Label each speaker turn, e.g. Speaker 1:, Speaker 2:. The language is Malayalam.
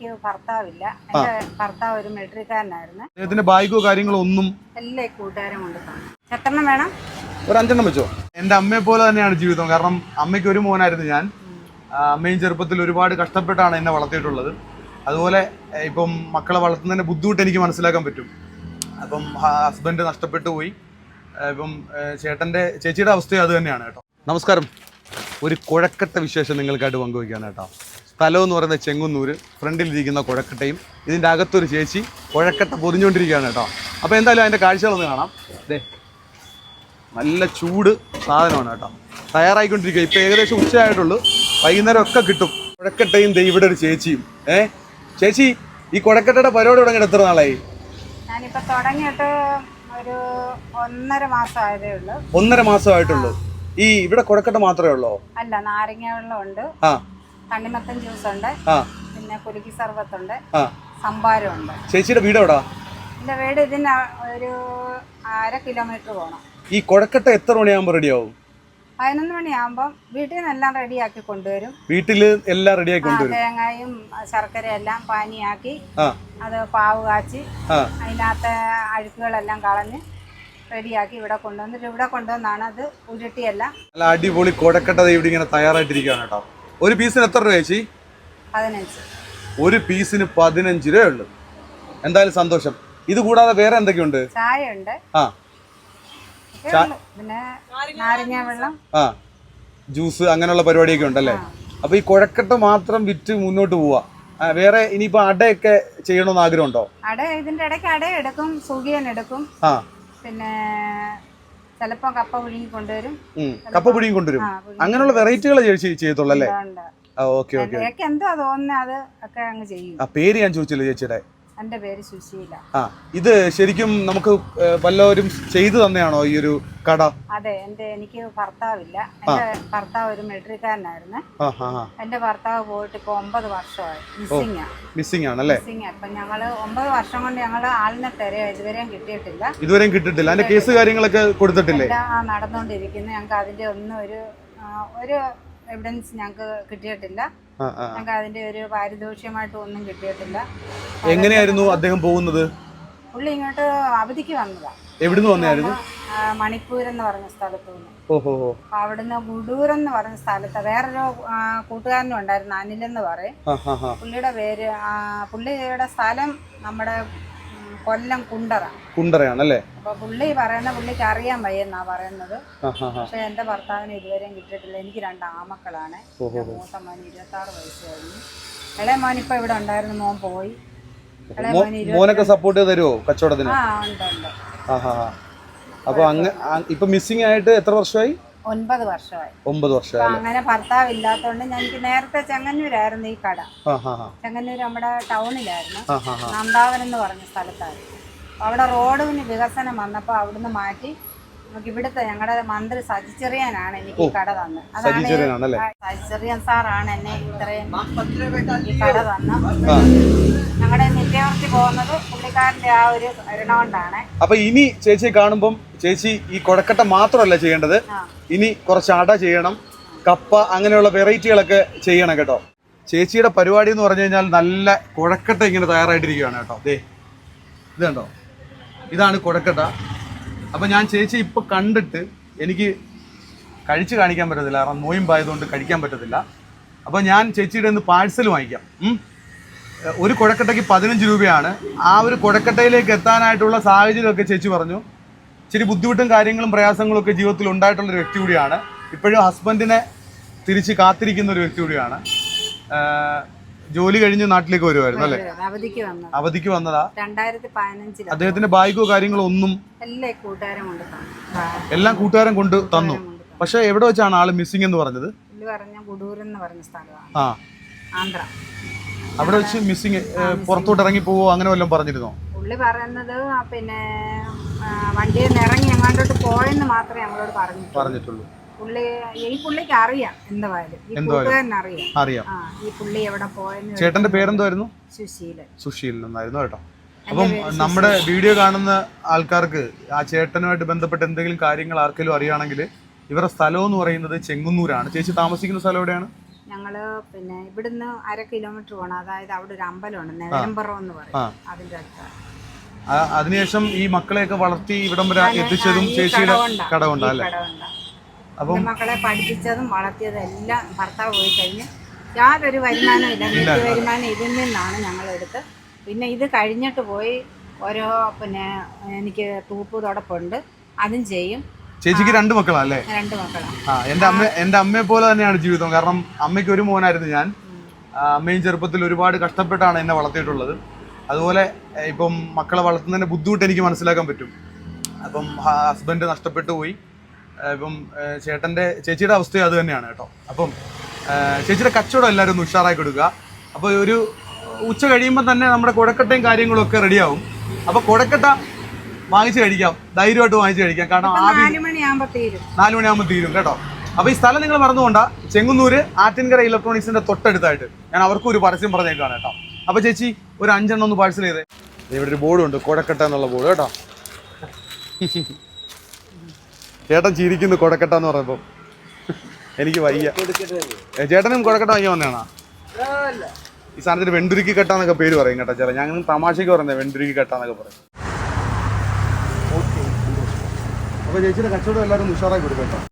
Speaker 1: എനിക്ക് ഭർത്താവില്ല. ഭർത്താവ് ഒരു മിലിറ്ററിക്കാരനായിരുന്നു
Speaker 2: അദ്ദേഹത്തിന്റെ ബാഗോ കാര്യങ്ങളോ ഒന്നും?
Speaker 1: എല്ലാ കൂട്ടുകാരും കൊണ്ട് തന്നു. എത്രണ്ണം വേണം?
Speaker 2: ഒരു അഞ്ചെണ്ണം വെച്ചോ. എന്റെ അമ്മയെ പോലെ തന്നെയാണ് ജീവിതം. കാരണം അമ്മയ്ക്ക് ഒരു മോനായിരുന്നു ഞാൻ. അമ്മയും ചെറുപ്പത്തിൽ ഒരുപാട് കഷ്ടപ്പെട്ടാണ് എന്നെ വളർത്തിയിട്ടുള്ളത്. അതുപോലെ ഇപ്പം മക്കളെ വളർത്തുന്നതിന്റെ ബുദ്ധിമുട്ട് എനിക്ക് മനസ്സിലാക്കാൻ പറ്റും. അപ്പം ഹസ്ബൻഡ് നഷ്ടപ്പെട്ടു പോയി. ഇപ്പം ചേട്ടന്റെ ചേച്ചിയുടെ അവസ്ഥയും അത് തന്നെയാണ് കേട്ടോ. നമസ്കാരം. ഒരു കുഴക്കട്ട വിശേഷം നിങ്ങൾക്കായിട്ട് പങ്കുവയ്ക്കാണ് കേട്ടോ സ്ഥലം എന്ന് പറയുന്നത് ചെങ്ങുന്നൂര് ഫ്രണ്ടിലിരിക്കുന്ന കുഴക്കട്ടയും ഇതിന്റെ അകത്തൊരു ചേച്ചി കുഴക്കട്ട പൊതിഞ്ഞുകൊണ്ടിരിക്കുകയാണ് കേട്ടോ. അപ്പോൾ എന്തായാലും അതിന്റെ കാഴ്ചകളൊന്ന് കാണാം. ദേ നല്ല ചൂട് സാധനമാണ് കേട്ടോ. തയ്യാറായിക്കൊണ്ടിരിക്കുക. ഇപ്പോൾ ഏകദേശം ഉച്ചയായിട്ടുള്ളൂ. വൈകുന്നേരം ഒക്കെ കിട്ടും. കുഴക്കട്ടയും ദേ ഇവിടെ ഒരു ചേച്ചിയും. ഏ? ചേച്ചി ഈ കുഴക്കട്ടയുടെ പരിപാടി തുടങ്ങിയിട്ട് എത്ര നാളായി?
Speaker 1: തുടങ്ങിയിട്ട് ഒരു ഒന്നര ഉള്ളൂ.
Speaker 2: മാസമായിട്ടുള്ളൂ. ഈ ഇവിടെ കൊടക്കട്ട മാത്രമേ ഉള്ളോ?
Speaker 1: അല്ല നാരങ്ങ വെള്ളമുണ്ട്.
Speaker 2: ആ.
Speaker 1: തണ്ണിമത്തൻ ജ്യൂസ് ഉണ്ട് പിന്നെ കുലുക്കി സർബത്തുണ്ട്.
Speaker 2: സംഭാരം
Speaker 1: ഉണ്ട്
Speaker 2: ചേച്ചിയുടെ വീട് എവിടാ
Speaker 1: എന്റെ വീട് ഇതിന് ഒരു അര കിലോമീറ്റർ പോകണം
Speaker 2: ഈ കൊടക്കട്ട എത്ര മണിയാകുമ്പോൾ റെഡിയാവും?
Speaker 1: പതിനൊന്ന് മണിയാകുമ്പോൾ വീട്ടിൽ നിന്ന് എല്ലാം റെഡിയാക്കി കൊണ്ടുവരും.
Speaker 2: വീട്ടിൽ എല്ലാം റെഡിയാക്കി കൊണ്ടുവരും.
Speaker 1: തേങ്ങയും ശർക്കരയും എല്ലാം പാനിയാക്കി അത് പാവ് കാച്ചി അതിനകത്ത് അഴുക്കുകളെല്ലാം കളഞ്ഞ് റെഡിയാക്കി ഇവിടെ കൊണ്ടുവന്നിട്ട് ഇവിടെ കൊണ്ടുവന്നാണ് അത് ഉരുട്ടിയെല്ലാം
Speaker 2: അടിപൊളി കൊടക്കട്ട ഇവിടെ ഇങ്ങനെ തയ്യാറായിട്ടിരിക്കുകയാണ് കേട്ടോ. ഒരു പീസിന് എത്ര രൂപ ചേച്ചി? ഒരു പീസിന് പതിനഞ്ച് രൂപ ഉള്ളു. എന്തായാലും സന്തോഷം. ഇത് കൂടാതെ വേറെ എന്തൊക്കെയുണ്ട്?
Speaker 1: ചായ ഉണ്ട്
Speaker 2: ആ
Speaker 1: പിന്നെ നാരങ്ങ വെള്ളം.
Speaker 2: ആ. ജ്യൂസ് അങ്ങനെയുള്ള പരിപാടിയൊക്കെ ഉണ്ടല്ലേ? അപ്പൊ ഈ കുഴക്കട്ട മാത്രം വിറ്റ് മുന്നോട്ട് പോവാ. വേറെ ഇനിയിപ്പോ അടയൊക്കെ ചെയ്യണമെന്ന് ആഗ്രഹമുണ്ടോ?
Speaker 1: അട ഇതിന്റെ ഇടയ്ക്ക് അട എടുക്കും സുഖിയൻ എടുക്കും. പിന്നെ ചിലപ്പോൾ കപ്പ പുഴുങ്ങി കൊണ്ടുവരും.
Speaker 2: കപ്പ പുഴുങ്ങി കൊണ്ടുവരും. അങ്ങനെയുള്ള വെറൈറ്റികൾ ചെയ്യത്തുള്ളൂ അല്ലേ? Okay okay.
Speaker 1: എന്താ തോന്നുന്നത് അത് ഒക്കെ അങ്ങ് ചെയ്യും.
Speaker 2: ആ പേര് ഞാൻ ചോദിച്ചില്ല ചേച്ചിയുടെ.
Speaker 1: എന്റെ പേര് സുശീല.
Speaker 2: ആ ഇത് ശരിക്കും നമുക്ക് വല്ലവരും ചെയ്തു തന്നെയാണോ ഈ ഒരു കട?
Speaker 1: അതെ എന്റെ എനിക്ക് ഭർത്താവില്ല. എന്റെ ഭർത്താവ് ഒരു മിലിറ്ററിക്കാരനായിരുന്നു എന്റെ ഭർത്താവ് പോയിട്ട് ഇപ്പൊ ഒമ്പത് വർഷമായി. മിസ്സിംഗ്
Speaker 2: മിസ്സിംഗ് ആണല്ലേ
Speaker 1: മിസ്സിംഗ് അപ്പം ഞങ്ങൾ ഒമ്പത് വർഷം കൊണ്ട് ഞങ്ങൾ ആളിനെ തെരയോ ഇതുവരെയും കിട്ടിയിട്ടില്ല.
Speaker 2: ഇതുവരെയും കിട്ടിയിട്ടില്ല. അതിന്റെ കേസ് കാര്യങ്ങളൊക്കെ കൊടുത്തിട്ടില്ലേ?
Speaker 1: നടന്നുകൊണ്ടിരിക്കുന്നു. ഞങ്ങൾക്ക് അതിന്റെ ഒന്നും ഒരു ഒരു എവിഡൻസ് ഞങ്ങൾക്ക് കിട്ടിയിട്ടില്ല. ഞങ്ങൾക്ക് അതിന്റെ ഒരു പാരിതോഷ്യമായിട്ട് ഒന്നും കിട്ടിയിട്ടില്ല.
Speaker 2: എങ്ങനെയായിരുന്നു അദ്ദേഹം പോകുന്നത്?
Speaker 1: പുള്ളി ഇങ്ങോട്ട് അവധിക്ക് വന്നതാണ്
Speaker 2: എവിടുന്ന് വന്നായിരുന്നു?
Speaker 1: മണിപ്പൂർ എന്ന് പറഞ്ഞ സ്ഥലത്ത് നിന്ന്. അവിടുന്ന് ഗുഡൂർ എന്ന് പറഞ്ഞ സ്ഥലത്ത് വേറൊരു കൂട്ടുകാരനും ഉണ്ടായിരുന്നു അനിലെന്ന് പറയും.
Speaker 2: ആ ഹാ ഹാ.
Speaker 1: പുള്ളിയുടെ പേര് പുള്ളിയുടെ സ്ഥലം നമ്മുടെ കൊല്ലം കുണ്ടറ.
Speaker 2: കുണ്ടറയാണല്ലേ?
Speaker 1: അപ്പൊ പുള്ളി പറയുന്ന പുള്ളിക്ക് അറിയാൻ വയ്യെന്നാ പറയുന്നത്. പക്ഷെ എന്റെ ഭർത്താവിന് ഇതുവരെയും കിട്ടിയിട്ടില്ല. എനിക്ക് രണ്ട് ആമക്കളാണ്. മൂത്ത മോന് ഇരുപത്തി ആറ് വയസ്സ് കഴിഞ്ഞു. ഇളയ മോൻ ഇപ്പൊ ഇവിടെ ഉണ്ടായിരുന്നു. മോൻ പോയി.
Speaker 2: മോനൊക്കെ സപ്പോർട്ട് തരുമോ കച്ചവടത്തിന്?
Speaker 1: ആ ഉണ്ട് ഉണ്ട്.
Speaker 2: അപ്പൊ ഇപ്പൊ മിസ്സിംഗ് ആയിട്ട് എത്ര വർഷമായി?
Speaker 1: ഒൻപത് വർഷമായി.
Speaker 2: ഒമ്പത് വർഷമായി.
Speaker 1: അങ്ങനെ ഭർത്താവ് ഇല്ലാത്തതുകൊണ്ട് ഞാൻ എനിക്ക് നേരത്തെ ചെങ്ങന്നൂരായിരുന്നു ഈ കട. ചെങ്ങന്നൂർ നമ്മുടെ ടൗണിലായിരുന്നു. നന്ദാവനം എന്ന് പറഞ്ഞ സ്ഥലത്തായിരുന്നു. അവിടെ റോഡിന് വികസനം വന്നപ്പോൾ അവിടുന്ന് മാറ്റി നമുക്ക് ഇവിടുത്തെ ഞങ്ങളുടെ മന്ത്രി സജിച്ചെറിയാനാണ് എനിക്ക് ഈ കട തന്നത്. അതാണ്? സജിച്ചെറിയാൻ സാറാണ് എന്നെ ഇത്രയും ഈ കട
Speaker 2: തന്ന്
Speaker 1: ഞങ്ങളുടെ നിത്യവർത്തി പോകുന്നത് പുള്ളിക്കാരന്റെ ആ ഒരു കരുണ കൊണ്ടാണ്
Speaker 2: അപ്പൊ ഇനി ചേച്ചി കാണുമ്പം ചേച്ചി ഈ കൊടക്കട്ട മാത്രമല്ല ചെയ്യേണ്ടത്. ഇനി കുറച്ച് അട ചെയ്യണം കപ്പ അങ്ങനെയുള്ള വെറൈറ്റികളൊക്കെ ചെയ്യണം കേട്ടോ. ചേച്ചിയുടെ പരിപാടി എന്ന് പറഞ്ഞു കഴിഞ്ഞാൽ നല്ല കുഴക്കട്ട ഇങ്ങനെ തയ്യാറായിട്ടിരിക്കുകയാണ് കേട്ടോ. ദേ ഇത് കണ്ടോ? ഇതാണ് കുഴക്കട്ട അപ്പം ഞാൻ ചേച്ചി ഇപ്പൊ കണ്ടിട്ട് എനിക്ക് കഴിച്ചു കാണിക്കാൻ പറ്റത്തില്ല. കാരണം നോയിമ്പായതുകൊണ്ട് കഴിക്കാൻ പറ്റത്തില്ല. അപ്പോൾ ഞാൻ ചേച്ചിയുടെ ഒന്ന് പാഴ്സൽ വാങ്ങിക്കാം. ഒരു കുഴക്കട്ടയ്ക്ക് പതിനഞ്ച് രൂപയാണ്. ആ ഒരു കുഴക്കട്ടയിലേക്ക് എത്താനായിട്ടുള്ള സാഹചര്യമൊക്കെ ചേച്ചി പറഞ്ഞു. ഇച്ചിരി ബുദ്ധിമുട്ടും കാര്യങ്ങളും പ്രയാസങ്ങളും ഒക്കെ ജീവിതത്തിൽ ഉണ്ടായിട്ടുള്ള ഒരു വ്യക്തി കൂടിയാണ്. ഇപ്പോഴും ഹസ്ബൻഡിനെ തിരിച്ച് കാത്തിരിക്കുന്ന ഒരു വ്യക്തി കൂടിയാണ്. ജോലി കഴിഞ്ഞ് നാട്ടിലേക്ക് വരുമായിരുന്നു അല്ലേ?
Speaker 1: അവധിക്ക് വന്നത്.
Speaker 2: അവധിക്ക് വന്നതാ?
Speaker 1: രണ്ടായിരത്തി പതിനഞ്ചിൽ
Speaker 2: അദ്ദേഹത്തിന്റെ ബാഗോ കാര്യങ്ങളോ ഒന്നും
Speaker 1: എല്ലാ കൂട്ടുകാരും കൊണ്ട് തന്നു.
Speaker 2: എല്ലാം കൂട്ടുകാരൻ കൊണ്ട് തന്നു. പക്ഷെ എവിടെ വെച്ചാണ് ആൾ മിസ്സിംഗ് എന്ന് പറഞ്ഞത്?
Speaker 1: പറഞ്ഞ ഗുഡൂർ എന്ന് പറഞ്ഞ സ്ഥലമാണ്.
Speaker 2: ആ.
Speaker 1: ആന്ധ്ര.
Speaker 2: അവിടെ വെച്ച് മിസ്സിങ് പുറത്തോട്ട് ഇറങ്ങി പോവോ അങ്ങനെ വല്ലതും പറഞ്ഞിരുന്നോ?
Speaker 1: പുള്ളി പറയുന്നത് പിന്നെ വണ്ടിയിൽ നിന്ന് ഇറങ്ങി എങ്ങാണ്ടോട്ട് പോയെന്ന് മാത്രമേ ഞങ്ങളോട് പറഞ്ഞു
Speaker 2: പറഞ്ഞിട്ടുള്ളൂ.
Speaker 1: പുള്ളി ഈ പുള്ളിക്ക് അറിയാം എന്തായാലും ഈ. കൂട്ടുകാരൻ അറിയാം.
Speaker 2: അറിയാം.
Speaker 1: ആ ഈ പുള്ളി എവിടെ പോയെന്ന്
Speaker 2: ചേട്ടന്റെ പേരെന്തായിരുന്നു
Speaker 1: സുശീലൻ.
Speaker 2: സുശീലൻ എന്നായിരുന്നു കേട്ടോ. അപ്പം നമ്മുടെ വീഡിയോ കാണുന്ന ആൾക്കാർക്ക് ആ ചേട്ടനുമായിട്ട് ബന്ധപ്പെട്ട എന്തെങ്കിലും കാര്യങ്ങൾ ആർക്കെങ്കിലും അറിയുകയാണെങ്കിൽ ഇവരുടെ സ്ഥലം എന്ന് പറയുന്നത് ചെങ്ങന്നൂരാണ്. ചേച്ചി താമസിക്കുന്ന സ്ഥലം എവിടെയാണ്?
Speaker 1: ഞങ്ങൾ പിന്നെ ഇവിടുന്ന് അര കിലോമീറ്റർ പോണം. അതായത് അവിടെ ഒരു അമ്പലമുണ്ട്. നെലമ്പറം എന്ന് പറയും.
Speaker 2: ആ.
Speaker 1: അതിന്റെ അടുത്താണ്.
Speaker 2: ആ- അതിനുശേഷം ഈ മക്കളെയൊക്കെ വളർത്തി ഇവിടം വരെ എത്തിച്ചതും ചേച്ചിയുടെ
Speaker 1: കടവുണ്ടല്ലേ
Speaker 2: കടമുണ്ട് അല്ലേ. അപ്പം
Speaker 1: മക്കളെ പഠിപ്പിച്ചതും വളർത്തിയതും എല്ലാം ഭർത്താവ് പോയി കഴിഞ്ഞ് യാതൊരു വരുമാനവും ഇല്ല. വരുമാനം ഇതിൽ നിന്നാണ് ഞങ്ങൾ എടുത്ത് പിന്നെ ഇത് കഴിഞ്ഞിട്ട് പോയി ഓരോ പിന്നെ എനിക്ക് തൂപ്പ് തുടപ്പുണ്ട്. അതും ചെയ്യും.
Speaker 2: ചേച്ചിക്ക് രണ്ട് മക്കളാ അല്ലേ?
Speaker 1: രണ്ട് മക്കളാണ്
Speaker 2: എന്റെ അമ്മ എന്റെ അമ്മയെ പോലെ തന്നെയാണ് ജീവിതം. കാരണം അമ്മയ്ക്ക് ഒരു മോനായിരുന്നു ഞാൻ. അമ്മയും ചെറുപ്പത്തിൽ ഒരുപാട് കഷ്ടപ്പെട്ടാണ് എന്നെ വളർത്തിയിട്ടുള്ളത്. അതുപോലെ ഇപ്പം മക്കളെ വളർത്തുന്നതിന്റെ ബുദ്ധിമുട്ട് എനിക്ക് മനസ്സിലാക്കാൻ പറ്റും. അപ്പം ഹസ്ബൻഡ് നഷ്ടപ്പെട്ടു പോയി. ഇപ്പം ചേട്ടന്റെ ചേട്ടന്റെ ചേച്ചിയുടെ അവസ്ഥയും അത് തന്നെയാണ് കേട്ടോ. അപ്പം ചേച്ചിയുടെ കച്ചവടം എല്ലാവരും ഒന്ന് ഉഷാറായി കൊടുക്കുക. അപ്പോൾ ഒരു ഉച്ച കഴിയുമ്പോൾ തന്നെ നമ്മുടെ കൊടക്കട്ടയും കാര്യങ്ങളും ഒക്കെ റെഡിയാവും അപ്പോൾ കൊടക്കട്ട വാങ്ങിച്ച് കഴിക്കാം. ധൈര്യമായിട്ട് വാങ്ങിച്ച് കഴിക്കാം. കാരണം
Speaker 1: നാല്
Speaker 2: മണിയാകുമ്പോൾ തീരും. കേട്ടോ. അപ്പൊ ഈ സ്ഥലം നിങ്ങൾ മറന്നുകൊണ്ട ചെങ്ങന്നൂര് ആറ്റിൻകര ഇലക്ട്രോണിക്സിന്റെ തൊട്ടടുത്തായിട്ട് ഞാൻ അവർക്കും ഒരു പരസ്യം പറഞ്ഞേക്കാണ് കേട്ടോ. അപ്പോൾ ചേച്ചി ഒരു അഞ്ചെണ്ണം ഒന്ന് പാഴ്സൽ ചെയ്തേ. ദേ ഇവിടെ ഒരു ബോർഡുണ്ട് കൊടക്കട്ട എന്നുള്ള ബോർഡ് കേട്ടോ. ചേട്ടൻ ചിരിക്കുന്നു കൊടക്കട്ട എന്ന് പറഞ്ഞപ്പോ എനിക്ക് വയ്യ. ചേട്ടനും കൊടക്കട്ട വാങ്ങിയ വന്നതാണോ ഈ സാധനത്തിന് വെണ്ടുരുക്കി കട്ട എന്നൊക്കെ പേര് പറയും കേട്ടോ ചേട്ടാ. ഞങ്ങൾ തമാശയ്ക്ക് പറയുന്നത് വെണ്ടുരുക്കി കട്ട എന്നൊക്കെ പറയും. ഓക്കെ അപ്പൊ ചേച്ചിയുടെ കച്ചവടം എല്ലാവരും ഉഷാറായി കൊടുക്കട്ടോ. കേട്ടോ